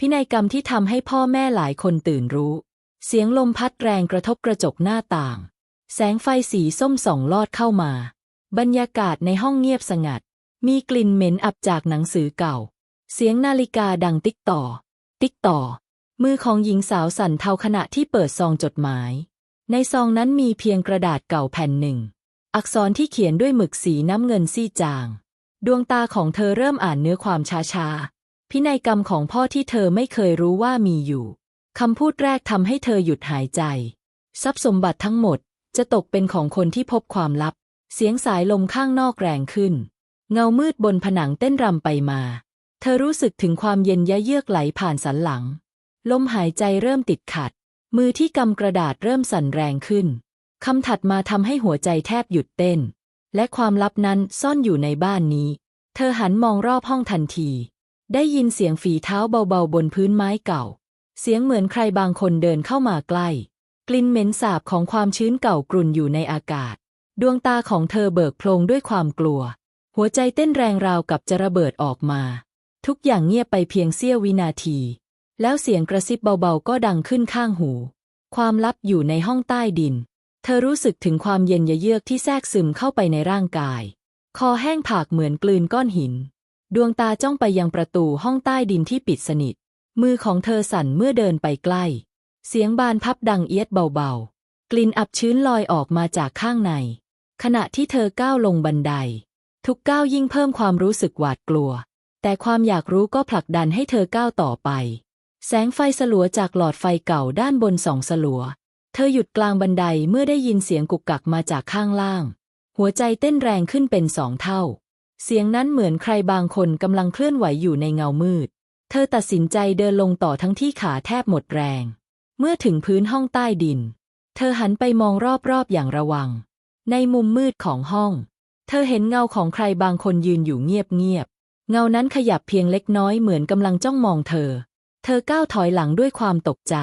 พินัยกรรมที่ทำให้พ่อแม่หลายคนตื่นรู้ เสียงลมพัดแรงกระทบกระจกหน้าต่าง แสงไฟสีส้มส่องลอดเข้ามา บรรยากาศในห้องเงียบสงัด มีกลิ่นเหม็นอับจากหนังสือเก่า เสียงนาฬิกาดังติ๊กต่อ ติ๊กต่อ มือของหญิงสาวสั่นเทาขณะที่เปิดซองจดหมาย ในซองนั้นมีเพียงกระดาษเก่าแผ่นหนึ่ง อักษรที่เขียนด้วยหมึกสีน้ำเงินซีดจาง ดวงตาของเธอเริ่มอ่านเนื้อความช้าๆ พินัยกรรมของพ่อที่เธอไม่เคยรู้ว่ามีอยู่คำพูดแรกทำให้เธอหยุดหายใจ ทรัพย์สมบัติทั้งหมดจะตกเป็นของคนที่พบความลับ เสียงสายลมข้างนอกแรงขึ้น เงามืดบนผนังเต้นรำไปมา เธอรู้สึกถึงความเย็นยะเยือกไหลผ่านสันหลัง ลมหายใจเริ่มติดขัด มือที่กำกระดาษเริ่มสั่นแรงขึ้นคำถัดมาทำให้หัวใจแทบหยุดเต้น และความลับนั้นซ่อนอยู่ในบ้านนี้ เธอหันมองรอบห้องทันที ได้ยินเสียงฝีเท้าเบาๆบนพื้นไม้เก่า เสียงเหมือนใครบางคนเดินเข้ามาใกล้ กลิ่นเหม็นสาบของความชื้นเก่ากรุ่นอยู่ในอากาศ ดวงตาของเธอเบิกโพลงด้วยความกลัว หัวใจเต้นแรงราวกับจะระเบิดออกมา ทุกอย่างเงียบไปเพียงเสี้ยววินาที แล้วเสียงกระซิบเบาๆก็ดังขึ้นข้างหู ความลับอยู่ในห้องใต้ดิน เธอรู้สึกถึงความเย็นเยือกที่แทรกซึมเข้าไปในร่างกาย คอแห้งผากเหมือนกลืนก้อนหิน ดวงตาจ้องไปยังประตูห้องใต้ดินที่ปิดสนิท มือของเธอสั่นเมื่อเดินไปใกล้ เสียงบานพับดังเอียดเบาๆ กลิ่นอับชื้นลอยออกมาจากข้างใน ขณะที่เธอก้าวลงบันได ทุกก้าวยิ่งเพิ่มความรู้สึกหวาดกลัว แต่ความอยากรู้ก็ผลักดันให้เธอก้าวต่อไป แสงไฟสลัวจากหลอดไฟเก่าด้านบนส่องสลัว เธอหยุดกลางบันไดเมื่อได้ยินเสียงกุกกักมาจากข้างล่าง หัวใจเต้นแรงขึ้นเป็นสองเท่า เสียงนั้นเหมือนใครบางคนกำลังเคลื่อนไหวอยู่ในเงามืด เธอตัดสินใจเดินลงต่อทั้งที่ขาแทบหมดแรง เมื่อถึงพื้นห้องใต้ดิน เธอหันไปมองรอบๆอย่างระวัง ในมุมมืดของห้อง เธอเห็นเงาของใครบางคนยืนอยู่เงียบๆ เงานั้นขยับเพียงเล็กน้อยเหมือนกำลังจ้องมองเธอ เธอก้าวถอยหลังด้วยความตกใจ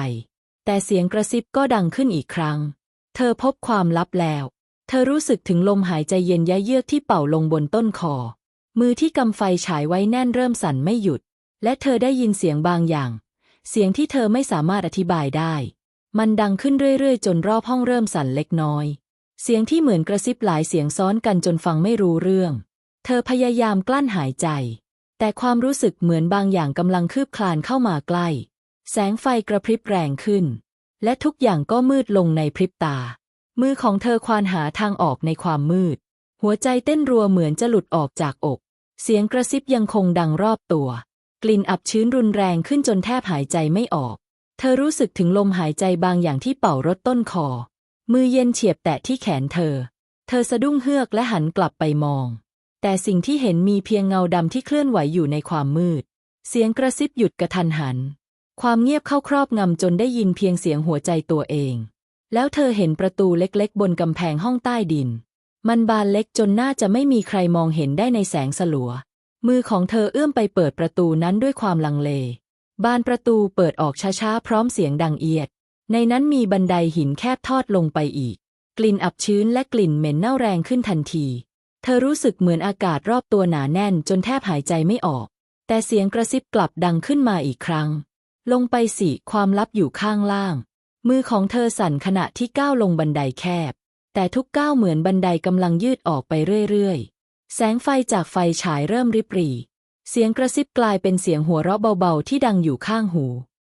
แต่เสียงกระซิบก็ดังขึ้นอีกครั้ง เธอพบความลับแล้ว เธอรู้สึกถึงลมหายใจเย็นยะเยือกที่เป่าลงบนต้นคอ มือที่กำไฟฉายไว้แน่นเริ่มสั่นไม่หยุด และเธอได้ยินเสียงบางอย่าง เสียงที่เธอไม่สามารถอธิบายได้ มันดังขึ้นเรื่อยๆ จนรอบห้องเริ่มสั่นเล็กน้อย เสียงที่เหมือนกระซิบหลายเสียงซ้อนกันจนฟังไม่รู้เรื่อง เธอพยายามกลั้นหายใจ แต่ความรู้สึกเหมือนบางอย่างกำลังคืบคลานเข้ามาใกล้ แสงไฟกระพริบแรงขึ้น และทุกอย่างก็มืดลงในพริบตา มือของเธอควานหาทางออกในความมืด หัวใจเต้นรัวเหมือนจะหลุดออกจากอก เสียงกระซิบยังคงดังรอบตัว กลิ่นอับชื้นรุนแรงขึ้นจนแทบหายใจไม่ออก เธอรู้สึกถึงลมหายใจบางอย่างที่เป่ารถต้นคอ มือเย็นเฉียบแตะที่แขนเธอ เธอสะดุ้งเฮือกและหันกลับไปมอง แต่สิ่งที่เห็นมีเพียงเงาดำที่เคลื่อนไหวอยู่ในความมืด เสียงกระซิบหยุดกระทันหัน ความเงียบเข้าครอบงำจนได้ยินเพียงเสียงหัวใจตัวเอง แล้วเธอเห็นประตูเล็กๆ บนกำแพงห้องใต้ดิน มันบานเล็กจนน่าจะไม่มีใครมองเห็นได้ในแสงสลัว มือของเธอเอื้อมไปเปิดประตูนั้นด้วยความลังเล บานประตูเปิดออกช้าๆ พร้อมเสียงดังเอียด ในนั้นมีบันไดหินแคบทอดลงไปอีก กลิ่นอับชื้นและกลิ่นเหม็นเน่าแรงขึ้นทันที เธอรู้สึกเหมือนอากาศรอบตัวหนาแน่นจนแทบหายใจไม่ออก แต่เสียงกระซิบกลับดังขึ้นมาอีกครั้ง ลงไปสิความลับอยู่ข้างล่าง มือของเธอสั่นขณะที่ก้าวลงบันไดแคบ แต่ทุกก้าวเหมือนบันไดกำลังยืดออกไปเรื่อยๆ แสงไฟจากไฟฉายเริ่มริบหรี่ เสียงกระซิบกลายเป็นเสียงหัวเราะเบาๆ ที่ดังอยู่ข้างหู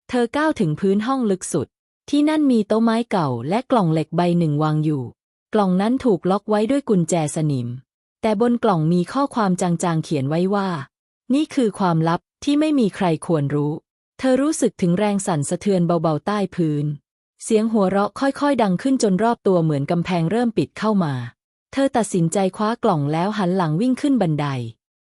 เธอก้าวถึงพื้นห้องลึกสุด ที่นั่นมีโต๊ะไม้เก่าและกล่องเหล็กใบหนึ่งวางอยู่ กล่องนั้นถูกล็อกไว้ด้วยกุญแจสนิม แต่บนกล่องมีข้อความจางๆเขียนไว้ว่า นี่คือความลับที่ไม่มีใครควรรู้ เธอรู้สึกถึงแรงสั่นสะเทือนเบาๆใต้พื้น เสียงหัวเราะค่อยๆ ดังขึ้นจนรอบตัวเหมือนกำแพงเริ่มปิดเข้ามา เธอตัดสินใจคว้ากล่องแล้วหันหลังวิ่งขึ้นบันได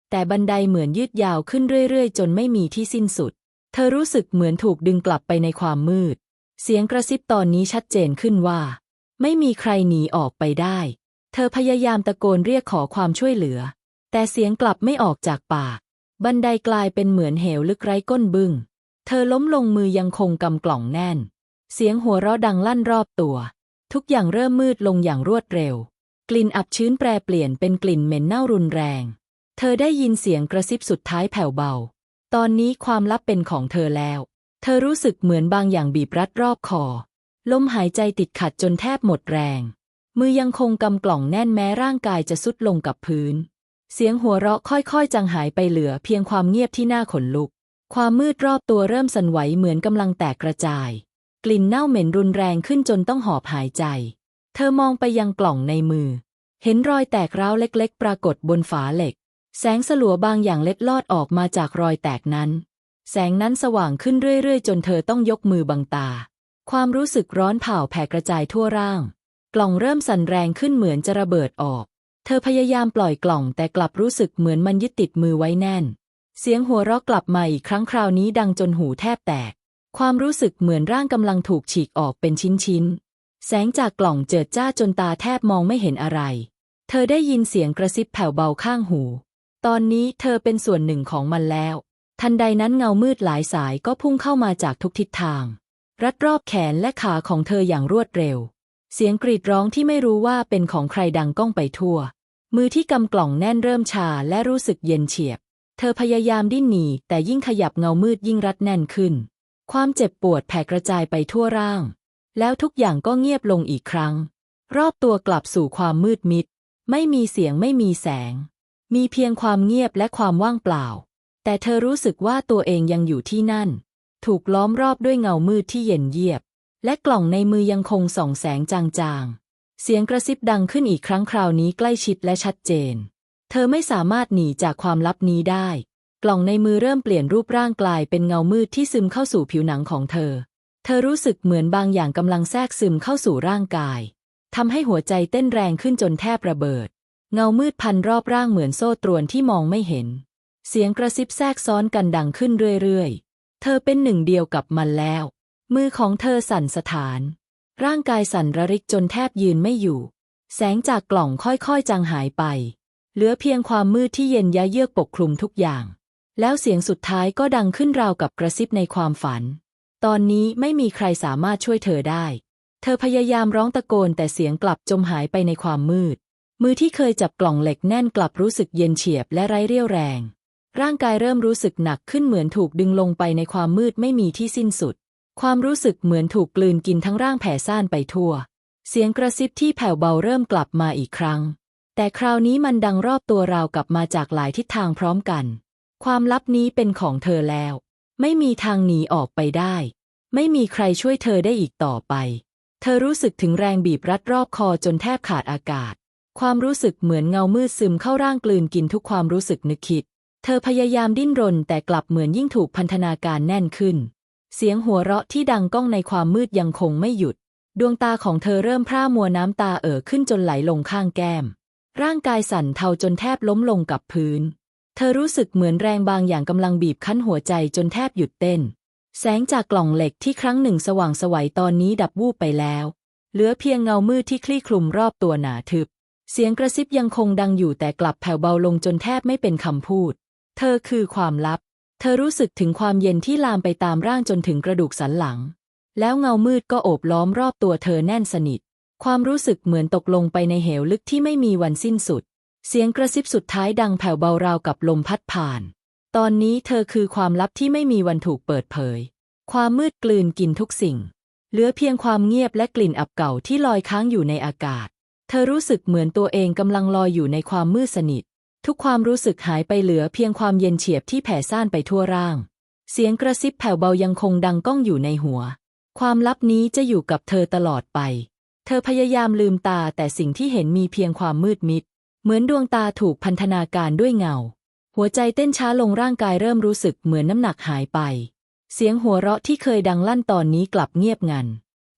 แต่บันไดเหมือนยืดยาวขึ้นเรื่อยๆ จนไม่มีที่สิ้นสุด เธอรู้สึกเหมือนถูกดึงกลับไปในความมืด เสียงกระซิบตอนนี้ชัดเจนขึ้นว่า ไม่มีใครหนีออกไปได้ เธอพยายามตะโกนเรียกขอความช่วยเหลือ แต่เสียงกลับไม่ออกจากปาก บันไดกลายเป็นเหมือนเหวลึกไร้ก้นบึง้ง เธอล้มลงมือยังคงกำกล่องแน่น เสียงหัวเราะดังลั่นรอบตัว ทุกอย่างเริ่มมืดลงอย่างรวดเร็ว กลิ่นอับชื้นแปรเปลี่ยนเป็นกลิ่นเหม็นเน่ารุนแรง เธอได้ยินเสียงกระซิบสุดท้ายแผ่วเบา ตอนนี้ความลับเป็นของเธอแล้ว เธอรู้สึกเหมือนบางอย่างบีบรัดรอบคอ ลมหายใจติดขัดจนแทบหมดแรง มือยังคงกำกล่องแน่นแม้ร่างกายจะสุดลงกับพื้น เสียงหัวเราะค่อยๆ จางหายไปเหลือเพียงความเงียบที่น่าขนลุก ความมืดรอบตัวเริ่มสั่นไหวเหมือนกำลังแตกกระจาย กลิ่นเน่าเหม็นรุนแรงขึ้นจนต้องหอบหายใจ เธอมองไปยังกล่องในมือ เห็นรอยแตกร้าวเล็กๆ ปรากฏบนฝาเหล็ก แสงสลัวบางอย่างเล็ดลอดออกมาจากรอยแตกนั้น แสงนั้นสว่างขึ้นเรื่อยๆ จนเธอต้องยกมือบังตา ความรู้สึกร้อนเผาแผ่กระจายทั่วร่าง กล่องเริ่มสั่นแรงขึ้นเหมือนจะระเบิดออก เธอพยายามปล่อยกล่องแต่กลับรู้สึกเหมือนมันยึดติดมือไว้แน่น เสียงหัวเราะกลับมาอีกครั้งคราวนี้ดังจนหูแทบแตก ความรู้สึกเหมือนร่างกำลังถูกฉีกออกเป็นชิ้นๆ แสงจากกล่องเจิดจ้าจนตาแทบมองไม่เห็นอะไร เธอได้ยินเสียงกระซิบแผ่วเบาข้างหู ตอนนี้เธอเป็นส่วนหนึ่งของมันแล้ว ทันใดนั้นเงามืดหลายสายก็พุ่งเข้ามาจากทุกทิศทาง รัดรอบแขนและขาของเธออย่างรวดเร็ว เสียงกรีดร้องที่ไม่รู้ว่าเป็นของใครดังก้องไปทั่ว มือที่กำกล่องแน่นเริ่มชาและรู้สึกเย็นเฉียบ เธอพยายามดิ้นหนีแต่ยิ่งขยับเงามืดยิ่งรัดแน่นขึ้น ความเจ็บปวดแผ่กระจายไปทั่วร่าง แล้วทุกอย่างก็เงียบลงอีกครั้ง รอบตัวกลับสู่ความมืดมิด ไม่มีเสียงไม่มีแสง มีเพียงความเงียบและความว่างเปล่า แต่เธอรู้สึกว่าตัวเองยังอยู่ที่นั่น ถูกล้อมรอบด้วยเงามืดที่เย็นเยียบ และกล่องในมือยังคงส่องแสงจางๆ เสียงกระซิบดังขึ้นอีกครั้งคราวนี้ใกล้ชิดและชัดเจน เธอไม่สามารถหนีจากความลับนี้ได้ กล่องในมือเริ่มเปลี่ยนรูปร่างกลายเป็นเงามืดที่ซึมเข้าสู่ผิวหนังของเธอ เธอรู้สึกเหมือนบางอย่างกำลังแทรกซึมเข้าสู่ร่างกายทำให้หัวใจเต้นแรงขึ้นจนแทบระเบิด เงามืดพันรอบร่างเหมือนโซ่ตรวนที่มองไม่เห็น เสียงกระซิบแทรกซ้อนกันดังขึ้นเรื่อยๆ เธอเป็นหนึ่งเดียวกับมันแล้ว มือของเธอสั่นสถาน ร่างกายสั่นระริกจนแทบยืนไม่อยู่ แสงจากกล่องค่อยๆจางหายไป เหลือเพียงความมืดที่เย็นยะเยือกปกคลุมทุกอย่าง แล้วเสียงสุดท้ายก็ดังขึ้นราวกับกระซิบในความฝัน ตอนนี้ไม่มีใครสามารถช่วยเธอได้ เธอพยายามร้องตะโกนแต่เสียงกลับจมหายไปในความมืด มือที่เคยจับกล่องเหล็กแน่นกลับรู้สึกเย็นเฉียบและไร้เรี่ยวแรง ร่างกายเริ่มรู้สึกหนักขึ้นเหมือนถูกดึงลงไปในความมืดไม่มีที่สิ้นสุด ความรู้สึกเหมือนถูกกลืนกินทั้งร่างแผ่ซ่านไปทั่ว เสียงกระซิบที่แผ่วเบาเริ่มกลับมาอีกครั้ง แต่คราวนี้มันดังรอบตัวราวกับมาจากหลายทิศทางพร้อมกัน ความลับนี้เป็นของเธอแล้ว ไม่มีทางหนีออกไปได้ ไม่มีใครช่วยเธอได้อีกต่อไป เธอรู้สึกถึงแรงบีบรัดรอบคอจนแทบขาดอากาศ ความรู้สึกเหมือนเงามืดซึมเข้าร่างกลืนกินทุกความรู้สึกนึกคิด เธอพยายามดิ้นรนแต่กลับเหมือนยิ่งถูกพันธนาการแน่นขึ้น เสียงหัวเราะที่ดังก้องในความมืดยังคงไม่หยุด ดวงตาของเธอเริ่มพร่ามัวน้ำตาเอ่อขึ้นจนไหลลงข้างแก้ม ร่างกายสั่นเทาจนแทบล้มลงกับพื้น เธอรู้สึกเหมือนแรงบางอย่างกำลังบีบคั้นหัวใจจนแทบหยุดเต้น แสงจากกล่องเหล็กที่ครั้งหนึ่งสว่างสวัยตอนนี้ดับวูบไปแล้ว เหลือเพียงเงามืดที่คลี่คลุมรอบตัวหนาทึบ เสียงกระซิบยังคงดังอยู่แต่กลับแผ่วเบาลงจนแทบไม่เป็นคำพูด เธอคือความลับ เธอรู้สึกถึงความเย็นที่ลามไปตามร่างจนถึงกระดูกสันหลัง แล้วเงามืดก็โอบล้อมรอบตัวเธอแน่นสนิท ความรู้สึกเหมือนตกลงไปในเหวลึกที่ไม่มีวันสิ้นสุด เสียงกระซิบสุดท้ายดังแผ่วเบาราวกับลมพัดผ่าน ตอนนี้เธอคือความลับที่ไม่มีวันถูกเปิดเผย ความมืดกลืนกินทุกสิ่ง เหลือเพียงความเงียบและกลิ่นอับเก่าที่ลอยค้างอยู่ในอากาศ เธอรู้สึกเหมือนตัวเองกำลังลอยอยู่ในความมืดสนิท ทุกความรู้สึกหายไปเหลือเพียงความเย็นเฉียบที่แผ่ซ่านไปทั่วร่าง เสียงกระซิบแผ่วเบายังคงดังก้องอยู่ในหัว ความลับนี้จะอยู่กับเธอตลอดไป เธอพยายามลืมตาแต่สิ่งที่เห็นมีเพียงความมืดมิด เหมือนดวงตาถูกพันธนาการด้วยเงา หัวใจเต้นช้าลงร่างกายเริ่มรู้สึกเหมือนน้ำหนักหายไป เสียงหัวเราะที่เคยดังลั่นตอนนี้กลับเงียบงัน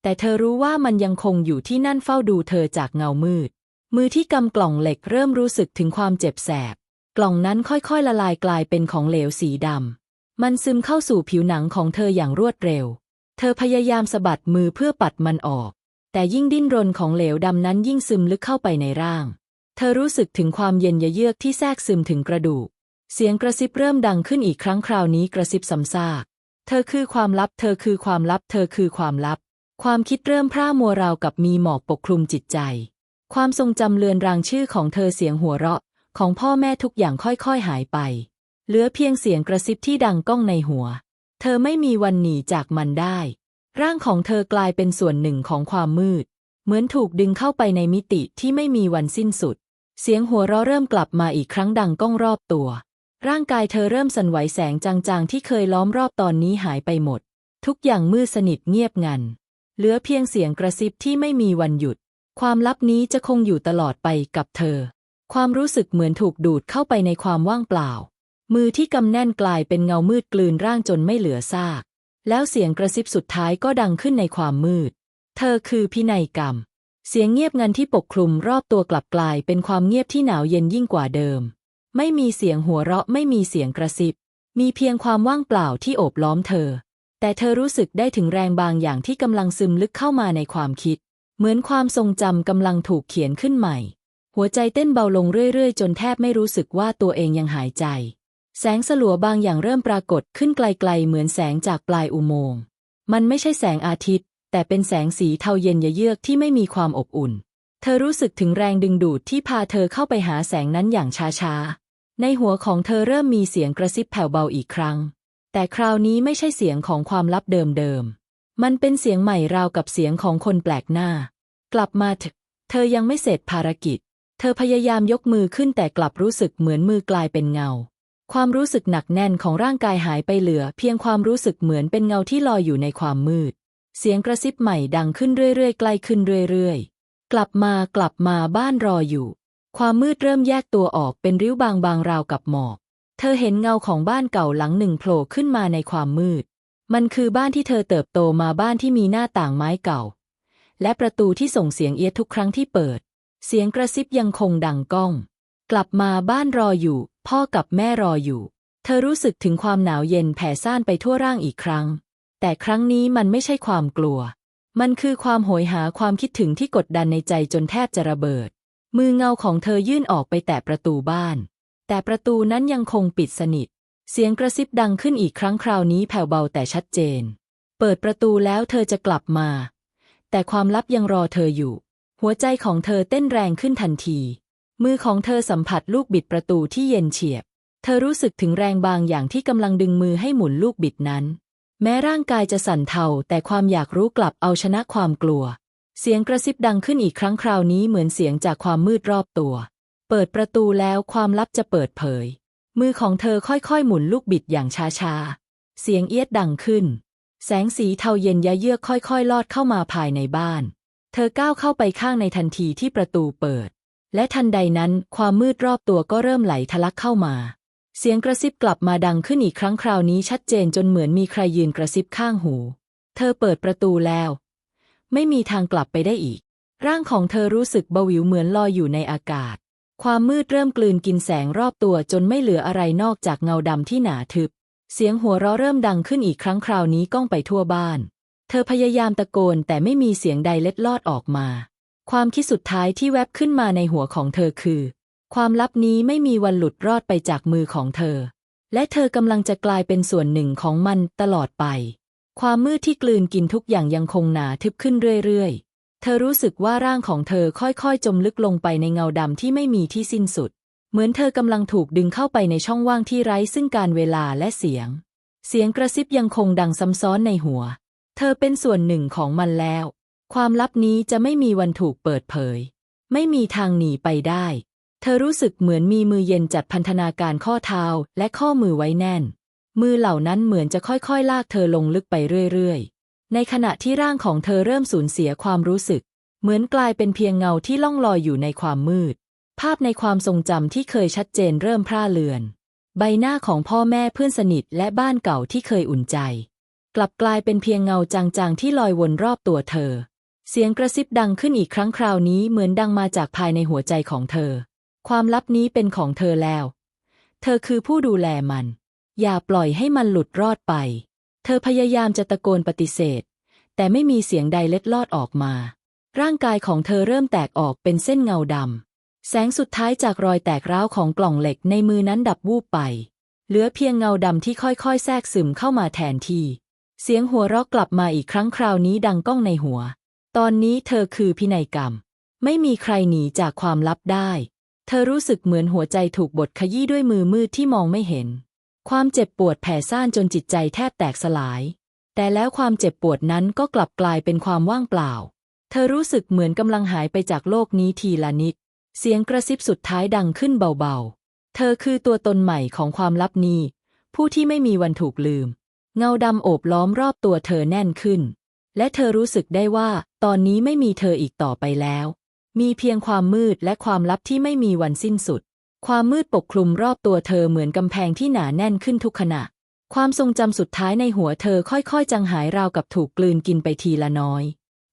แต่เธอรู้ว่ามันยังคงอยู่ที่นั่นเฝ้าดูเธอจากเงามืด มือที่กำกล่องเหล็กเริ่มรู้สึกถึงความเจ็บแสบ กล่องนั้นค่อยๆละลายกลายเป็นของเหลวสีดำ มันซึมเข้าสู่ผิวหนังของเธออย่างรวดเร็ว เธอพยายามสะบัดมือเพื่อปัดมันออก แต่ยิ่งดิ้นรนของเหลวดำนั้นยิ่งซึมลึกเข้าไปในร่าง เธอรู้สึกถึงความเย็นยเยือกที่แทรกซึมถึงกระดูก เสียงกระซิบเริ่มดังขึ้นอีกครั้งคราวนี้กระซิบซ้ำซาก เธอคือความลับ เธอคือความลับ เธอคือความลับ ความคิดเริ่มพร่ามัวราวกับมีหมอกปกคลุมจิตใจ ความทรงจำเลือนรางชื่อของเธอเสียงหัวเราะ ของพ่อแม่ทุกอย่างค่อยๆหายไป เหลือเพียงเสียงกระซิบที่ดังก้องในหัว เธอไม่มีวันหนีจากมันได้ ร่างของเธอกลายเป็นส่วนหนึ่งของความมืด เหมือนถูกดึงเข้าไปในมิติที่ไม่มีวันสิ้นสุด เสียงหัวเราะเริ่มกลับมาอีกครั้งดังก้องรอบตัว ร่างกายเธอเริ่มสั่นไหวแสงจางๆ ที่เคยล้อมรอบตอนนี้หายไปหมด ทุกอย่างมืดสนิทเงียบงัน เหลือเพียงเสียงกระซิบที่ไม่มีวันหยุด ความลับนี้จะคงอยู่ตลอดไปกับเธอ ความรู้สึกเหมือนถูกดูดเข้าไปในความว่างเปล่า มือที่กำแน่นกลายเป็นเงามืดกลืนร่างจนไม่เหลือซาก แล้วเสียงกระซิบสุดท้ายก็ดังขึ้นในความมืด เธอคือพินัยกรรม เสียงเงียบงันที่ปกคลุมรอบตัวกลับกลายเป็นความเงียบที่หนาวเย็นยิ่งกว่าเดิม ไม่มีเสียงหัวเราะไม่มีเสียงกระซิบ มีเพียงความว่างเปล่าที่โอบล้อมเธอ แต่เธอรู้สึกได้ถึงแรงบางอย่างที่กำลังซึมลึกเข้ามาในความคิด เหมือนความทรงจำกำลังถูกเขียนขึ้นใหม่ หัวใจเต้นเบาลงเรื่อยๆ จนแทบไม่รู้สึกว่าตัวเองยังหายใจ แสงสลัวบางอย่างเริ่มปรากฏขึ้นไกลๆ เหมือนแสงจากปลายอุโมงค์ มันไม่ใช่แสงอาทิตย์ แต่เป็นแสงสีเทาเย็นเยือกที่ไม่มีความอบอุ่น เธอรู้สึกถึงแรงดึงดูดที่พาเธอเข้าไปหาแสงนั้นอย่างช้าๆ ในหัวของเธอเริ่มมีเสียงกระซิบแผ่วเบาอีกครั้ง แต่คราวนี้ไม่ใช่เสียงของความลับเดิมๆ มันเป็นเสียงใหม่ราวกับเสียงของคนแปลกหน้า กลับมาเถอะเธอยังไม่เสร็จภารกิจ เธอพยายามยกมือขึ้นแต่กลับรู้สึกเหมือนมือกลายเป็นเงา ความรู้สึกหนักแน่นของร่างกายหายไปเหลือ เพียงความรู้สึกเหมือนเป็นเงาที่ลอยอยู่ในความมืด เสียงกระซิบใหม่ดังขึ้นเรื่อยๆ ใกล้ขึ้นเรื่อยๆ กลับมากลับมาบ้านรออยู่ ความมืดเริ่มแยกตัวออกเป็นริ้วบางๆราวกับหมอก เธอเห็นเงาของบ้านเก่าหลังหนึ่งโผล่ขึ้นมาในความมืด มันคือบ้านที่เธอเติบโตมาบ้านที่มีหน้าต่างไม้เก่า และประตูที่ส่งเสียงเอียดทุกครั้งที่เปิด เสียงกระซิบยังคงดังก้อง กลับมาบ้านรออยู่ พ่อกับแม่รออยู่ เธอรู้สึกถึงความหนาวเย็นแผ่ซ่านไปทั่วร่างอีกครั้ง แต่ครั้งนี้มันไม่ใช่ความกลัว มันคือความโหยหาความคิดถึงที่กดดันในใจจนแทบจะระเบิด มือเงาของเธอยื่นออกไปแตะประตูบ้าน แต่ประตูนั้นยังคงปิดสนิท เสียงกระซิบดังขึ้นอีกครั้งคราวนี้แผ่วเบาแต่ชัดเจน เปิดประตูแล้วเธอจะกลับมา แต่ความลับยังรอเธออยู่ หัวใจของเธอเต้นแรงขึ้นทันที มือของเธอสัมผัสลูกบิดประตูที่เย็นเฉียบ เธอรู้สึกถึงแรงบางอย่างที่กำลังดึงมือให้หมุนลูกบิดนั้น แม้ร่างกายจะสั่นเทาแต่ความอยากรู้กลับเอาชนะความกลัว เสียงกระซิบดังขึ้นอีกครั้งคราวนี้เหมือนเสียงจากความมืดรอบตัว เปิดประตูแล้วความลับจะเปิดเผย มือของเธอค่อยๆ หมุนลูกบิดอย่างช้าๆ เสียงเอียดดังขึ้น แสงสีเทาเย็นยะเยือกค่อยๆ ลอดเข้ามาภายในบ้าน เธอก้าวเข้าไปข้างในทันทีที่ประตูเปิด และทันใดนั้นความมืดรอบตัวก็เริ่มไหลทะลักเข้ามา เสียงกระซิบกลับมาดังขึ้นอีกครั้งคราวนี้ชัดเจนจนเหมือนมีใครยืนกระซิบข้างหู เธอเปิดประตูแล้ว ไม่มีทางกลับไปได้อีก ร่างของเธอรู้สึกเบาหวิวเหมือนลอยอยู่ในอากาศ ความมืดเริ่มกลืนกินแสงรอบตัวจนไม่เหลืออะไรนอกจากเงาดำที่หนาทึบ เสียงหัวเราะเริ่มดังขึ้นอีกครั้งคราวนี้ก้องไปทั่วบ้าน เธอพยายามตะโกนแต่ไม่มีเสียงใดเล็ดลอดออกมา ความคิดสุดท้ายที่แวบขึ้นมาในหัวของเธอคือ ความลับนี้ไม่มีวันหลุดรอดไปจากมือของเธอ และเธอกำลังจะกลายเป็นส่วนหนึ่งของมันตลอดไป ความมืดที่กลืนกินทุกอย่างยังคงหนาทึบขึ้นเรื่อยๆ เธอรู้สึกว่าร่างของเธอค่อยๆ จมลึกลงไปในเงาดำที่ไม่มีที่สิ้นสุด เหมือนเธอกำลังถูกดึงเข้าไปในช่องว่างที่ไร้ซึ่งการเวลาและเสียง เสียงกระซิบยังคงดังซ้ำซ้อนในหัว เธอเป็นส่วนหนึ่งของมันแล้ว ความลับนี้จะไม่มีวันถูกเปิดเผย ไม่มีทางหนีไปได้ เธอรู้สึกเหมือนมีมือเย็นจัดพันธนาการข้อเท้าและข้อมือไว้แน่น มือเหล่านั้นเหมือนจะค่อยๆ ลากเธอลงลึกไปเรื่อยๆ ในขณะที่ร่างของเธอเริ่มสูญเสียความรู้สึก เหมือนกลายเป็นเพียงเงาที่ล่องลอยอยู่ในความมืด ภาพในความทรงจำที่เคยชัดเจนเริ่มพร่าเลือน ใบหน้าของพ่อแม่เพื่อนสนิทและบ้านเก่าที่เคยอุ่นใจ กลับกลายเป็นเพียงเงาจางๆที่ลอยวนรอบตัวเธอ เสียงกระซิบดังขึ้นอีกครั้งคราวนี้เหมือนดังมาจากภายในหัวใจของเธอ ความลับนี้เป็นของเธอแล้ว เธอคือผู้ดูแลมัน อย่าปล่อยให้มันหลุดรอดไป เธอพยายามจะตะโกนปฏิเสธ แต่ไม่มีเสียงใดเล็ดลอดออกมา ร่างกายของเธอเริ่มแตกออกเป็นเส้นเงาดำ แสงสุดท้ายจากรอยแตกร้าวของกล่องเหล็กในมือนั้นดับวูบไป เหลือเพียงเงาดำที่ค่อยๆ แทรกซึมเข้ามาแทนที่ เสียงหัวเราะกลับมาอีกครั้งคราวนี้ดังก้องในหัว ตอนนี้เธอคือพินัยกรรม ไม่มีใครหนีจากความลับได้ เธอรู้สึกเหมือนหัวใจถูกบดขยี้ด้วยมือมืดที่มองไม่เห็น ความเจ็บปวดแผ่ซ่านจนจิตใจแทบแตกสลาย แต่แล้วความเจ็บปวดนั้นก็กลับกลายเป็นความว่างเปล่า เธอรู้สึกเหมือนกำลังหายไปจากโลกนี้ทีละนิด เสียงกระซิบสุดท้ายดังขึ้นเบาๆ เธอคือตัวตนใหม่ของความลับนี้ ผู้ที่ไม่มีวันถูกลืม เงาดำโอบล้อมรอบตัวเธอแน่นขึ้น และเธอรู้สึกได้ว่า ตอนนี้ไม่มีเธออีกต่อไปแล้ว มีเพียงความมืดและความลับที่ไม่มีวันสิ้นสุด ความมืดปกคลุมรอบตัวเธอเหมือนกำแพงที่หนาแน่นขึ้นทุกขณะ ความทรงจำสุดท้ายในหัวเธอค่อยๆ จางหายราวกับถูกกลืนกินไปทีละน้อย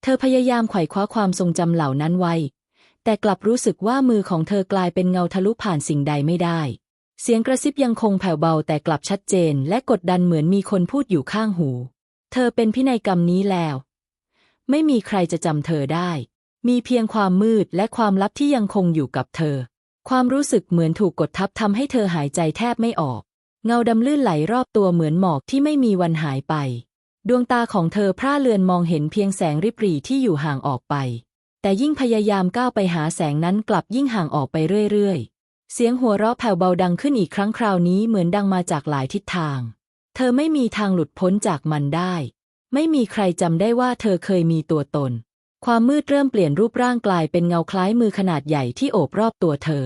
เธอพยายามไขว่คว้าความทรงจำเหล่านั้นไว้ แต่กลับรู้สึกว่ามือของเธอกลายเป็นเงาทะลุผ่านสิ่งใดไม่ได้ เสียงกระซิบยังคงแผ่วเบาแต่กลับชัดเจน และกดดันเหมือนมีคนพูดอยู่ข้างหู เธอเป็นพินัยกรรมนี้แล้ว ไม่มีใครจะจำเธอได้ มีเพียงความมืดและความลับที่ยังคงอยู่กับเธอ ความรู้สึกเหมือนถูกกดทับทำให้เธอหายใจแทบไม่ออก เงาดำลื่นไหลรอบตัวเหมือนหมอกที่ไม่มีวันหายไป ดวงตาของเธอพร่าเลือนมองเห็นเพียงแสงริบหรี่ที่อยู่ห่างออกไป แต่ยิ่งพยายามก้าวไปหาแสงนั้นกลับยิ่งห่างออกไปเรื่อยๆ เสียงหัวเราะแผ่วเบาดังขึ้นอีกครั้งคราวนี้เหมือนดังมาจากหลายทิศทาง เธอไม่มีทางหลุดพ้นจากมันได้ ไม่มีใครจำได้ว่าเธอเคยมีตัวตน ความมืดเริ่มเปลี่ยนรูปร่างกลายเป็นเงาคล้ายมือขนาดใหญ่ที่โอบรอบตัวเธอ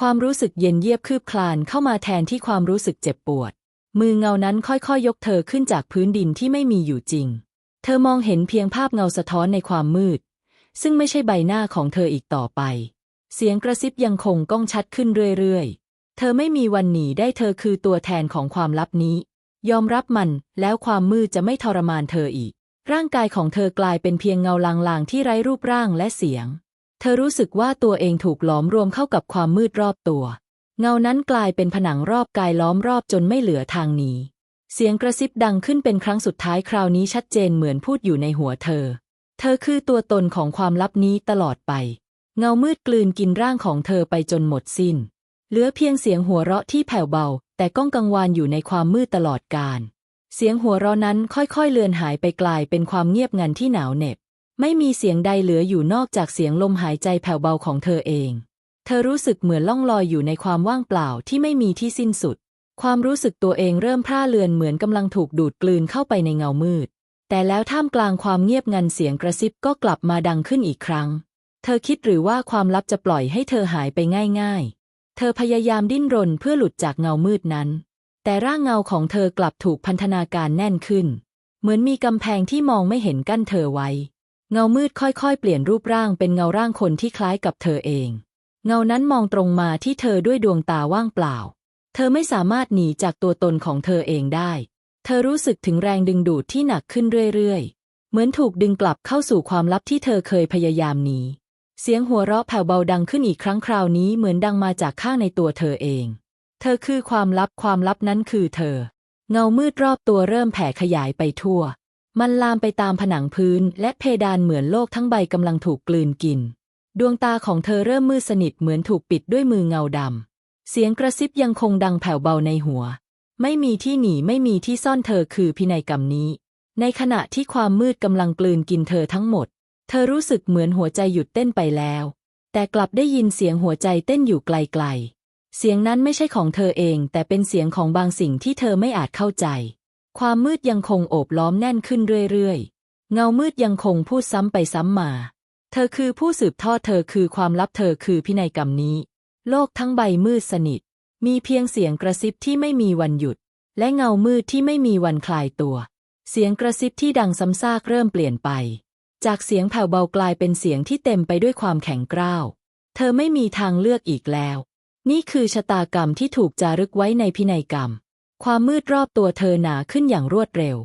ความรู้สึกเย็นเยียบคืบคลานเข้ามาแทนที่ความรู้สึกเจ็บปวด มือเงานั้นค่อยๆยยกเธอขึ้นจากพื้นดินที่ไม่มีอยู่จริง เธอมองเห็นเพียงภาพเงาสะท้อนในความมืด ซึ่งไม่ใช่ใบหน้าของเธออีกต่อไป เสียงกระซิบยังคงก้องชัดขึ้นเรื่อยๆ เธอไม่มีวันหนีได้เธอคือตัวแทนของความลับนี้ ยอมรับมันแล้วความมืดจะไม่ทรมานเธออีก ร่างกายของเธอกลายเป็นเพียงเงาลางๆ ที่ไร้รูปร่างและเสียง เธอรู้สึกว่าตัวเองถูกหลอมรวมเข้ากับความมืดรอบตัว เงานั้นกลายเป็นผนังรอบกายล้อมรอบจนไม่เหลือทางหนีเสียงกระซิบดังขึ้นเป็นครั้งสุดท้ายคราวนี้ชัดเจนเหมือนพูดอยู่ในหัวเธอ เธอคือตัวตนของความลับนี้ตลอดไป เงามืดกลืนกินร่างของเธอไปจนหมดสิ้น เหลือเพียงเสียงหัวเราะที่แผ่วเบา แต่ก้องกังวานอยู่ในความมืดตลอดกาล เสียงหัวเราะนั้นค่อยๆ เลือนหายไปกลายเป็นความเงียบงันที่หนาวเหน็บ ไม่มีเสียงใดเหลืออยู่นอกจากเสียงลมหายใจแผ่วเบาของเธอเอง เธอรู้สึกเหมือนล่องลอยอยู่ในความว่างเปล่าที่ไม่มีที่สิ้นสุด ความรู้สึกตัวเองเริ่มพร่าเลือนเหมือนกำลังถูกดูดกลืนเข้าไปในเงามืด แต่แล้วท่ามกลางความเงียบงันเสียงกระซิบก็กลับมาดังขึ้นอีกครั้ง เธอคิดหรือว่าความลับจะปล่อยให้เธอหายไปง่าย ๆ เธอพยายามดิ้นรนเพื่อหลุดจากเงามืดนั้น แต่ร่างเงาของเธอกลับถูกพันธนาการแน่นขึ้น เหมือนมีกำแพงที่มองไม่เห็นกั้นเธอไว้ เงามืดค่อยๆ เปลี่ยนรูปร่างเป็นเงาร่างคนที่คล้ายกับเธอเอง เงานั้นมองตรงมาที่เธอด้วยดวงตาว่างเปล่า เธอไม่สามารถหนีจากตัวตนของเธอเองได้ เธอรู้สึกถึงแรงดึงดูดที่หนักขึ้นเรื่อยๆ เหมือนถูกดึงกลับเข้าสู่ความลับที่เธอเคยพยายามหนี เสียงหัวเราะแผ่วเบาดังขึ้นอีกครั้งคราวนี้เหมือนดังมาจากข้างในตัวเธอเอง เธอคือความลับความลับนั้นคือเธอ เงามืดรอบตัวเริ่มแผ่ขยายไปทั่ว มันลามไปตามผนังพื้น และเพดานเหมือนโลกทั้งใบกำลังถูกกลืนกิน ดวงตาของเธอเริ่มมืดสนิทเหมือนถูกปิดด้วยมือเงาดำเสียงกระซิบยังคงดังแผ่วเบาในหัว ไม่มีที่หนีไม่มีที่ซ่อนเธอคือพินัยกรรมนี้ ในขณะที่ความมืดกำลังกลืนกินเธอทั้งหมด เธอรู้สึกเหมือนหัวใจหยุดเต้นไปแล้ว แต่กลับได้ยินเสียงหัวใจเต้นอยู่ไกลๆ เสียงนั้นไม่ใช่ของเธอเอง แต่เป็นเสียงของบางสิ่งที่เธอไม่อาจเข้าใจ ความมืดยังคงโอบล้อมแน่นขึ้นเรื่อยๆ เงามืดยังคงพูดซ้ำไปซ้ำมา เธอคือผู้สืบทอดเธอคือความลับเธอคือพินัยกรรมนี้ โลกทั้งใบมืดสนิท มีเพียงเสียงกระซิบที่ไม่มีวันหยุด และเงามืดที่ไม่มีวันคลายตัว เสียงกระซิบที่ดังซ้ำซากเริ่มเปลี่ยนไป จากเสียงแผ่วเบากลายเป็นเสียงที่เต็มไปด้วยความแข็งกร้าว เธอไม่มีทางเลือกอีกแล้ว นี่คือชะตากรรมที่ถูกจารึกไว้ในพินัยกรรม ความมืดรอบตัวเธอหนาขึ้นอย่างรวดเร็ว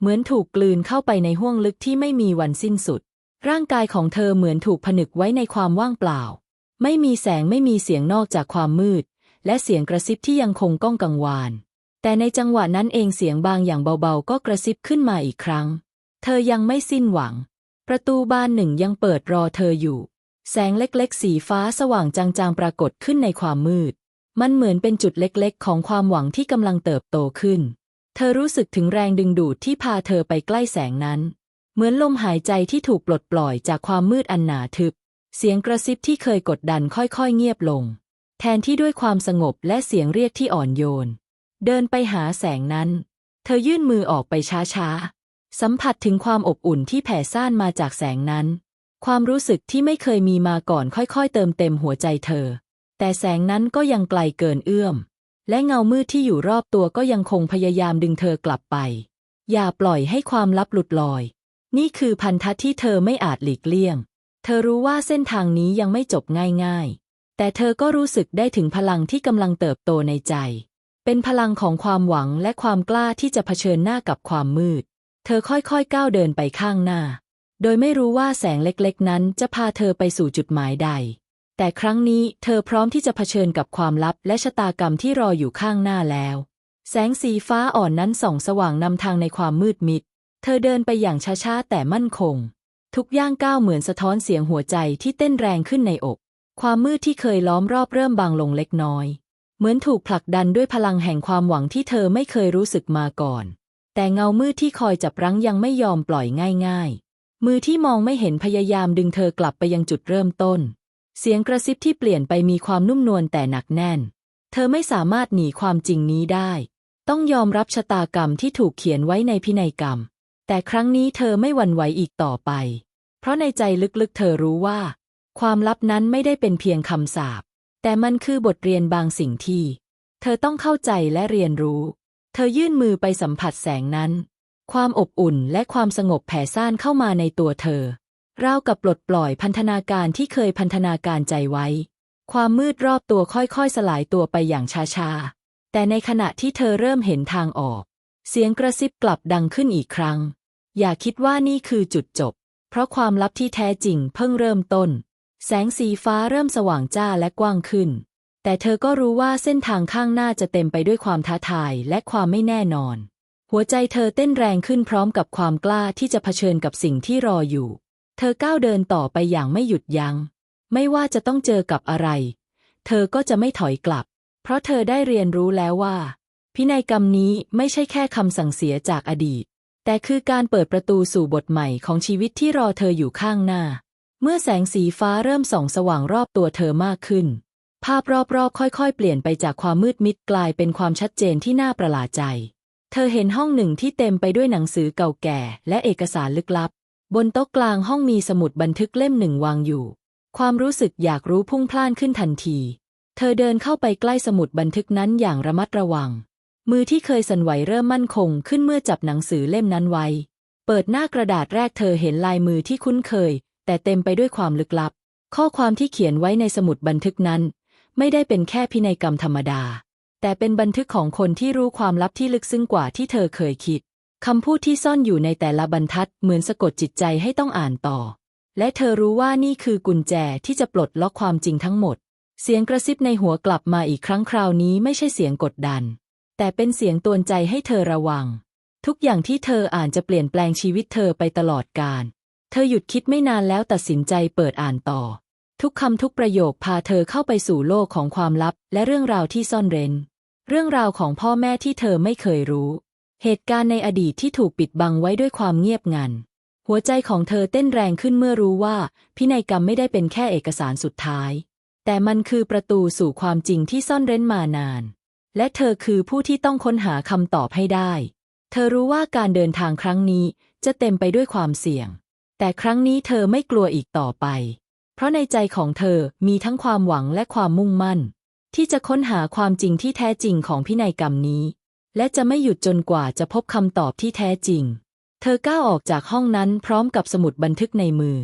เหมือนถูกกลืนเข้าไปในห้วงลึกที่ไม่มีวันสิ้นสุด ร่างกายของเธอเหมือนถูกผนึกไว้ในความว่างเปล่า ไม่มีแสงไม่มีเสียงนอกจากความมืด และเสียงกระซิบที่ยังคงก้องกังวาน แต่ในจังหวะนั้นเองเสียงบางอย่างเบาๆ ก็กระซิบขึ้นมาอีกครั้ง เธอยังไม่สิ้นหวัง ประตูบานหนึ่งยังเปิดรอเธออยู่ แสงเล็กๆ สีฟ้าสว่างจางๆ ปรากฏขึ้นในความมืด มันเหมือนเป็นจุดเล็กๆ ของความหวังที่กำลังเติบโตขึ้น เธอรู้สึกถึงแรงดึงดูดที่พาเธอไปใกล้แสงนั้น เหมือนลมหายใจที่ถูกปลดปล่อยจากความมืดอันหนาทึบ เสียงกระซิบที่เคยกดดันค่อยๆ เงียบลง แทนที่ด้วยความสงบและเสียงเรียกที่อ่อนโยน เดินไปหาแสงนั้น เธอยื่นมือออกไปช้าๆ สัมผัสถึงความอบอุ่นที่แผ่ซ่านมาจากแสงนั้น ความรู้สึกที่ไม่เคยมีมาก่อนค่อยๆ เติมเต็มหัวใจเธอ แต่แสงนั้นก็ยังไกลเกินเอื้อม และเงามืดที่อยู่รอบตัวก็ยังคงพยายามดึงเธอกลับไป อย่าปล่อยให้ความลับหลุดลอย นี่คือพันธะที่เธอไม่อาจหลีกเลี่ยง เธอรู้ว่าเส้นทางนี้ยังไม่จบง่ายๆ แต่เธอก็รู้สึกได้ถึงพลังที่กำลังเติบโตในใจ เป็นพลังของความหวังและความกล้าที่จะเผชิญหน้ากับความมืด เธอค่อยๆก้าวเดินไปข้างหน้า โดยไม่รู้ว่าแสงเล็กๆ นั้นจะพาเธอไปสู่จุดหมายใด แต่ครั้งนี้เธอพร้อมที่จะเผชิญกับความลับและชะตากรรมที่รออยู่ข้างหน้าแล้ว แสงสีฟ้าอ่อนนั้นส่องสว่างนำทางในความมืดมิด เธอเดินไปอย่างช้าๆแต่มั่นคง ทุกย่างก้าวเหมือนสะท้อนเสียงหัวใจที่เต้นแรงขึ้นในอก ความมืดที่เคยล้อมรอบเริ่มบางลงเล็กน้อย เหมือนถูกผลักดันด้วยพลังแห่งความหวังที่เธอไม่เคยรู้สึกมาก่อน แต่เงามืดที่คอยจับรั้งยังไม่ยอมปล่อยง่าย ๆ มือที่มองไม่เห็นพยายามดึงเธอกลับไปยังจุดเริ่มต้น เสียงกระซิบที่เปลี่ยนไปมีความนุ่มนวลแต่หนักแน่น เธอไม่สามารถหนีความจริงนี้ได้ ต้องยอมรับชะตากรรมที่ถูกเขียนไว้ในพินัยกรรม แต่ครั้งนี้เธอไม่หวั่นไหวอีกต่อไป เพราะในใจลึกๆ เธอรู้ว่า ความลับนั้นไม่ได้เป็นเพียงคำสาปแต่มันคือบทเรียนบางสิ่งที่ เธอต้องเข้าใจและเรียนรู้ เธอยื่นมือไปสัมผัสแสงนั้น ความอบอุ่นและความสงบแผ่ซ่านเข้ามาในตัวเธอ ราวกับปลดปล่อยพันธนาการที่เคยพันธนาการใจไว้ ความมืดรอบตัวค่อยๆ สลายตัวไปอย่างช้าๆ แต่ในขณะที่เธอเริ่มเห็นทางออก เสียงกระซิบกลับดังขึ้นอีกครั้ง อย่าคิดว่านี่คือจุดจบ เพราะความลับที่แท้จริงเพิ่งเริ่มต้น แสงสีฟ้าเริ่มสว่างจ้าและกว้างขึ้น แต่เธอก็รู้ว่าเส้นทางข้างหน้าจะเต็มไปด้วยความท้าทายและความไม่แน่นอน หัวใจเธอเต้นแรงขึ้นพร้อมกับความกล้าที่จะเผชิญกับสิ่งที่รออยู่ เธอก้าวเดินต่อไปอย่างไม่หยุดยัง้ง ไม่ว่าจะต้องเจอกับอะไร เธอก็จะไม่ถอยกลับ เพราะเธอได้เรียนรู้แล้วว่า พินัยกรรมนี้ไม่ใช่แค่คำสั่งเสียจากอดีต แต่คือการเปิดประตูสู่บทใหม่ของชีวิตที่รอเธออยู่ข้างหน้า เมื่อแสงสีฟ้าเริ่มส่องสว่างรอบตัวเธอมากขึ้น ภาพรอบๆ ค่อยๆ เปลี่ยนไปจากความมืดมิดกลายเป็นความชัดเจนที่น่าประหลาดใจ เธอเห็นห้องหนึ่งที่เต็มไปด้วยหนังสือเก่าแก่ และเอกสารลึกลับ บนโต๊ะกลางห้องมีสมุดบันทึกเล่มหนึ่งวางอยู่ ความรู้สึกอยากรู้พุ่งพล่านขึ้นทันที เธอเดินเข้าไปใกล้สมุดบันทึกนั้นอย่างระมัดระวัง มือที่เคยสั่นไหวเริ่มมั่นคงขึ้นเมื่อจับหนังสือเล่มนั้นไว้ เปิดหน้ากระดาษแรกเธอเห็นลายมือที่คุ้นเคย แต่เต็มไปด้วยความลึกลับ ข้อความที่เขียนไว้ในสมุดบันทึกนั้น ไม่ได้เป็นแค่พินัยกรรมธรรมดา แต่เป็นบันทึกของคนที่รู้ความลับที่ลึกซึ้งกว่าที่เธอเคยคิด คำพูดที่ซ่อนอยู่ในแต่ละบรรทัดเหมือนสะกดจิตใจให้ต้องอ่านต่อ และเธอรู้ว่านี่คือกุญแจที่จะปลดล็อกความจริงทั้งหมด เสียงกระซิบในหัวกลับมาอีกครั้งคราวนี้ไม่ใช่เสียงกดดัน แต่เป็นเสียงตือนใจให้เธอระวัง ทุกอย่างที่เธออ่านจะเปลี่ยนแปลงชีวิตเธอไปตลอดกาล เธอหยุดคิดไม่นานแล้วตัดสินใจเปิดอ่านต่อ ทุกคำทุกประโยคพาเธอเข้าไปสู่โลกของความลับและเรื่องราวที่ซ่อนเร้น เรื่องราวของพ่อแม่ที่เธอไม่เคยรู้ เหตุการณ์ในอดีตที่ถูกปิดบังไว้ด้วยความเงียบงัน หัวใจของเธอเต้นแรงขึ้นเมื่อรู้ว่า พินัยกรรมไม่ได้เป็นแค่เอกสารสุดท้าย แต่มันคือประตูสู่ความจริงที่ซ่อนเร้นมานาน และเธอคือผู้ที่ต้องค้นหาคำตอบให้ได้ เธอรู้ว่าการเดินทางครั้งนี้จะเต็มไปด้วยความเสี่ยง แต่ครั้งนี้เธอไม่กลัวอีกต่อไป เพราะในใจของเธอมีทั้งความหวังและความมุ่งมั่น ที่จะค้นหาความจริงที่แท้จริงของพินัยกรรมนี้ และจะไม่หยุดจนกว่าจะพบคำตอบที่แท้จริง เธอก้าวออกจากห้องนั้นพร้อมกับสมุดบันทึกในมือ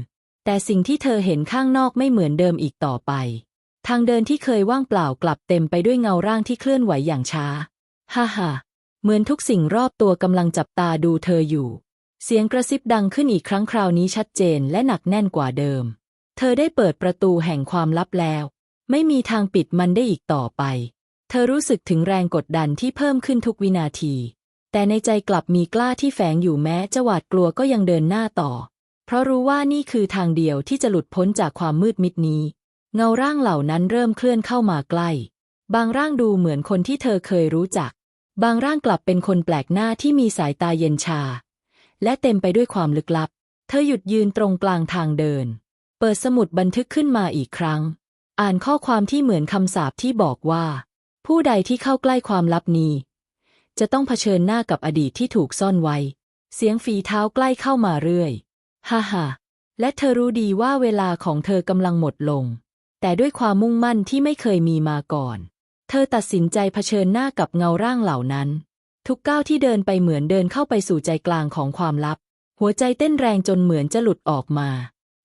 แต่สิ่งที่เธอเห็นข้างนอกไม่เหมือนเดิมอีกต่อไป ทางเดินที่เคยว่างเปล่ากลับเต็มไปด้วยเงาร่างที่เคลื่อนไหวอย่างช้า ฮ่าฮ่าเหมือนทุกสิ่งรอบตัวกำลังจับตาดูเธออยู่ เสียงกระซิบดังขึ้นอีกครั้งคราวนี้ชัดเจนและหนักแน่นกว่าเดิม เธอได้เปิดประตูแห่งความลับแล้ว ไม่มีทางปิดมันได้อีกต่อไป เธอรู้สึกถึงแรงกดดันที่เพิ่มขึ้นทุกวินาที แต่ในใจกลับมีกล้าที่แฝงอยู่แม้จะหวาดกลัวก็ยังเดินหน้าต่อ เพราะรู้ว่านี่คือทางเดียวที่จะหลุดพ้นจากความมืดมิดนี้ เงาร่างเหล่านั้นเริ่มเคลื่อนเข้ามาใกล้ บางร่างดูเหมือนคนที่เธอเคยรู้จัก บางร่างกลับเป็นคนแปลกหน้าที่มีสายตาเย็นชา และเต็มไปด้วยความลึกลับ เธอหยุดยืนตรงกลางทางเดิน เปิดสมุดบันทึกขึ้นมาอีกครั้ง อ่านข้อความที่เหมือนคำสาปที่บอกว่า ผู้ใดที่เข้าใกล้ความลับนี้ จะต้องเผชิญหน้ากับอดีตที่ถูกซ่อนไว้ เสียงฝีเท้าใกล้เข้ามาเรื่อย ฮ่าฮ่าและเธอรู้ดีว่าเวลาของเธอกำลังหมดลง แต่ด้วยความมุ่งมั่นที่ไม่เคยมีมาก่อน เธอตัดสินใจเผชิญหน้ากับเงาร่างเหล่านั้น ทุกก้าวที่เดินไปเหมือนเดินเข้าไปสู่ใจกลางของความลับ หัวใจเต้นแรงจนเหมือนจะหลุดออกมา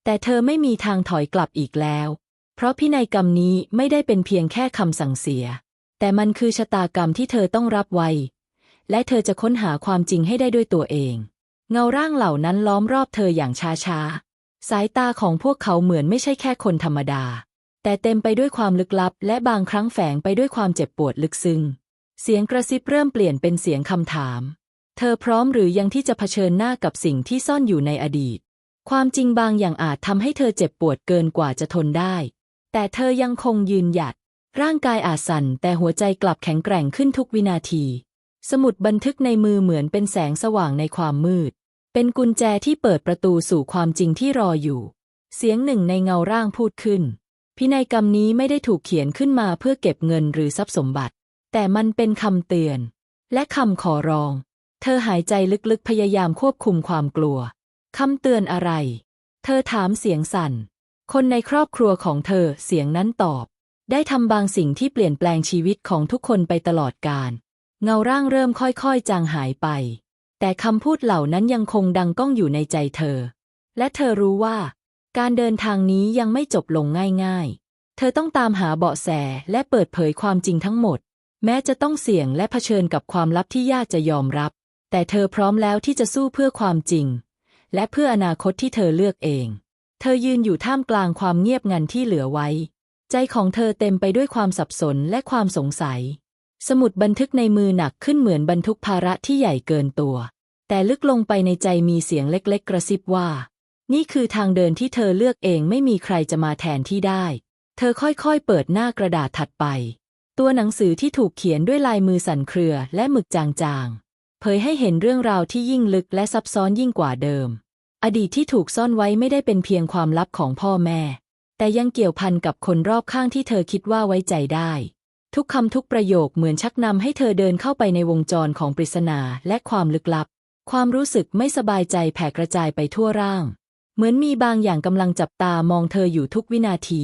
แต่เธอไม่มีทางถอยกลับอีกแล้ว เพราะพินัยกรรมนี้ไม่ได้เป็นเพียงแค่คำสั่งเสีย แต่มันคือชะตากรรมที่เธอต้องรับไว้ และเธอจะค้นหาความจริงให้ได้ด้วยตัวเอง เงาร่างเหล่านั้นล้อมรอบเธออย่างช้าๆ สายตาของพวกเขาเหมือนไม่ใช่แค่คนธรรมดา แต่เต็มไปด้วยความลึกลับ และบางครั้งแฝงไปด้วยความเจ็บปวดลึกซึ้ง เสียงกระซิบเริ่มเปลี่ยนเป็นเสียงคำถาม เธอพร้อมหรือยังที่จะเผชิญหน้ากับสิ่งที่ซ่อนอยู่ในอดีต ความจริงบางอย่างอาจทำให้เธอเจ็บปวดเกินกว่าจะทนได้ แต่เธอยังคงยืนหยัด ร่างกายอาจสั่นแต่หัวใจกลับแข็งแกร่งขึ้นทุกวินาที สมุดบันทึกในมือเหมือนเป็นแสงสว่างในความมืด เป็นกุญแจที่เปิดประตูสู่ความจริงที่รออยู่ เสียงหนึ่งในเงาร่างพูดขึ้น พินัยกรรมนี้ไม่ได้ถูกเขียนขึ้นมาเพื่อเก็บเงินหรือทรัพย์สมบัติ แต่มันเป็นคำเตือน และคำขอร้อง เธอหายใจลึกๆพยายามควบคุมความกลัวคำเตือนอะไร เธอถามเสียงสั่น คนในครอบครัวของเธอเสียงนั้นตอบ ได้ทำบางสิ่งที่เปลี่ยนแปลงชีวิตของทุกคนไปตลอดกาลเงาร่างเริ่มค่อยๆ จางหายไป แต่คำพูดเหล่านั้นยังคงดังก้องอยู่ในใจเธอ และเธอรู้ว่า การเดินทางนี้ยังไม่จบลงง่ายๆ เธอต้องตามหาเบาะแสและเปิดเผยความจริงทั้งหมด แม้จะต้องเสี่ยงและเผชิญกับความลับที่ยากจะยอมรับ แต่เธอพร้อมแล้วที่จะสู้เพื่อความจริง และเพื่ออนาคตที่เธอเลือกเอง เธอยืนอยู่ท่ามกลางความเงียบงันที่เหลือไว้ ใจของเธอเต็มไปด้วยความสับสนและความสงสัย สมุดบันทึกในมือหนักขึ้นเหมือนบรรทุกภาระที่ใหญ่เกินตัว แต่ลึกลงไปในใจมีเสียงเล็กๆ กระซิบว่า นี่คือทางเดินที่เธอเลือกเองไม่มีใครจะมาแทนที่ได้ เธอค่อยๆ เปิดหน้ากระดาษถัดไป ตัวหนังสือที่ถูกเขียนด้วยลายมือสั่นเครือและหมึกจางๆ เผยให้เห็นเรื่องราวที่ยิ่งลึกและซับซ้อนยิ่งกว่าเดิม อดีตที่ถูกซ่อนไว้ไม่ได้เป็นเพียงความลับของพ่อแม่ แต่ยังเกี่ยวพันกับคนรอบข้างที่เธอคิดว่าไว้ใจได้ ทุกคำทุกประโยคเหมือนชักนำให้เธอเดินเข้าไปในวงจรของปริศนาและความลึกลับ ความรู้สึกไม่สบายใจแผ่กระจายไปทั่วร่าง เหมือนมีบางอย่างกำลังจับตามองเธออยู่ทุกวินาที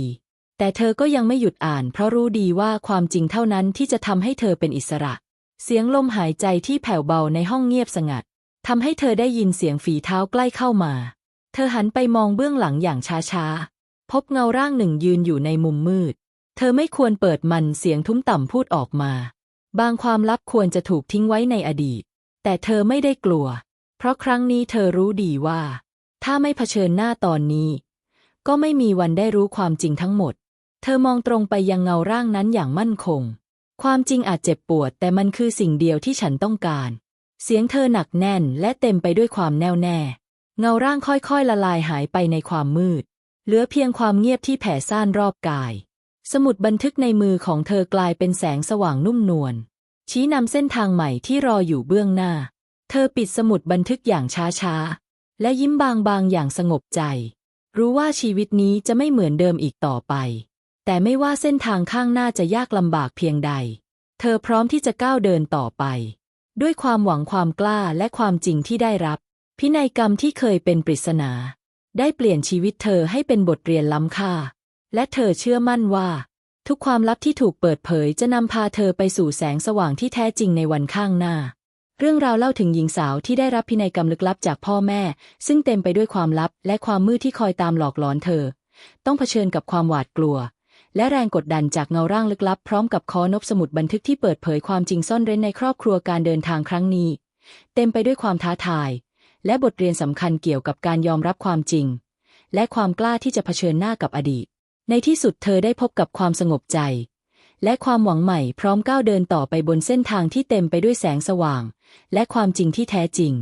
แต่เธอก็ยังไม่หยุดอ่าน เพราะรู้ดีว่าความจริงเท่านั้นที่จะทำให้เธอเป็นอิสระ เสียงลมหายใจที่แผ่วเบาในห้องเงียบสงัด ทำให้เธอได้ยินเสียงฝีเท้าใกล้เข้ามา เธอหันไปมองเบื้องหลังอย่างช้าๆ พบเงาร่างหนึ่งยืนอยู่ในมุมมืด เธอไม่ควรเปิดมันเสียงทุ้มต่ำพูดออกมา บางความลับควรจะถูกทิ้งไว้ในอดีต แต่เธอไม่ได้กลัว เพราะครั้งนี้เธอรู้ดีว่า ถ้าไม่เผชิญหน้าตอนนี้ ก็ไม่มีวันได้รู้ความจริงทั้งหมด เธอมองตรงไปยังเงาร่างนั้นอย่างมั่นคง ความจริงอาจเจ็บปวด แต่มันคือสิ่งเดียวที่ฉันต้องการ เสียงเธอหนักแน่นและเต็มไปด้วยความแน่วแน่ เงาร่างค่อยๆ ละลายหายไปในความมืด เหลือเพียงความเงียบที่แผ่ซ่านรอบกาย สมุดบันทึกในมือของเธอกลายเป็นแสงสว่างนุ่มนวล ชี้นำเส้นทางใหม่ที่รออยู่เบื้องหน้า เธอปิดสมุดบันทึกอย่างช้าๆ และยิ้มบางๆ อย่างสงบใจ รู้ว่าชีวิตนี้จะไม่เหมือนเดิมอีกต่อไป แต่ไม่ว่าเส้นทางข้างหน้าจะยากลำบากเพียงใด เธอพร้อมที่จะก้าวเดินต่อไป ด้วยความหวังความกล้าและความจริงที่ได้รับ พินัยกรรมที่เคยเป็นปริศนา ได้เปลี่ยนชีวิตเธอให้เป็นบทเรียนล้ำค่า และเธอเชื่อมั่นว่า ทุกความลับที่ถูกเปิดเผยจะนำพาเธอไปสู่แสงสว่างที่แท้จริงในวันข้างหน้า เรื่องราวเล่าถึงหญิงสาวที่ได้รับพินัยกรรมลึกลับจากพ่อแม่ ซึ่งเต็มไปด้วยความลับและความมืดที่คอยตามหลอกหลอนเธอ ต้องเผชิญกับความหวาดกลัว และแรงกดดันจากเงาร่างลึกลับพร้อมกับคอนบสมุดบันทึกที่เปิดเผยความจริงซ่อนเร้นในครอบครัวการเดินทางครั้งนี้ เต็มไปด้วยความท้าทาย และบทเรียนสำคัญเกี่ยวกับการยอมรับความจริง และความกล้าที่จะเผชิญหน้ากับอดีต ในที่สุดเธอได้พบกับความสงบใจ และความหวังใหม่พร้อมก้าวเดินต่อไปบนเส้นทางที่เต็มไปด้วยแสงสว่าง และความจริงที่แท้จริง